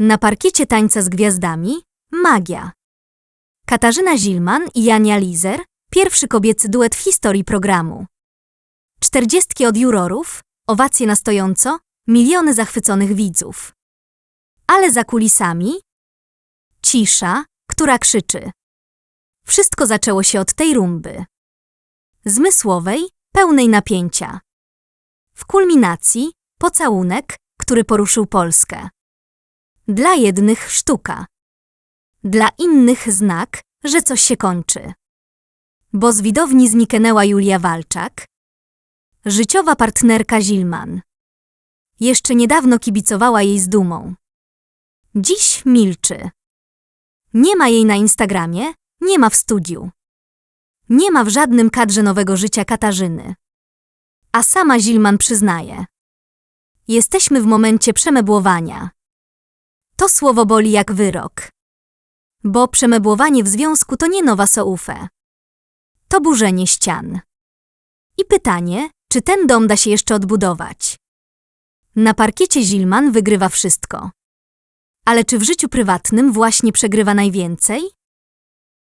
Na parkiecie tańca z gwiazdami magia. Katarzyna Zilman i Jania Lizer, pierwszy kobiecy duet w historii programu. Czterdziestki od jurorów, owacje na stojąco, miliony zachwyconych widzów. Ale za kulisami cisza, która krzyczy. Wszystko zaczęło się od tej rumby. Zmysłowej, pełnej napięcia. W kulminacji pocałunek, który poruszył Polskę. Dla jednych sztuka. Dla innych znak, że coś się kończy. Bo z widowni zniknęła Julia Walczak, życiowa partnerka Zilman. Jeszcze niedawno kibicowała jej z dumą. Dziś milczy. Nie ma jej na Instagramie, nie ma w studiu. Nie ma w żadnym kadrze nowego życia Katarzyny. A sama Zilman przyznaje. Jesteśmy w momencie przemebłowania. Słowo boli jak wyrok. Bo przemebłowanie w związku to nie nowa soufę. To burzenie ścian. I pytanie, czy ten dom da się jeszcze odbudować? Na parkiecie Zilman wygrywa wszystko. Ale czy w życiu prywatnym właśnie przegrywa najwięcej?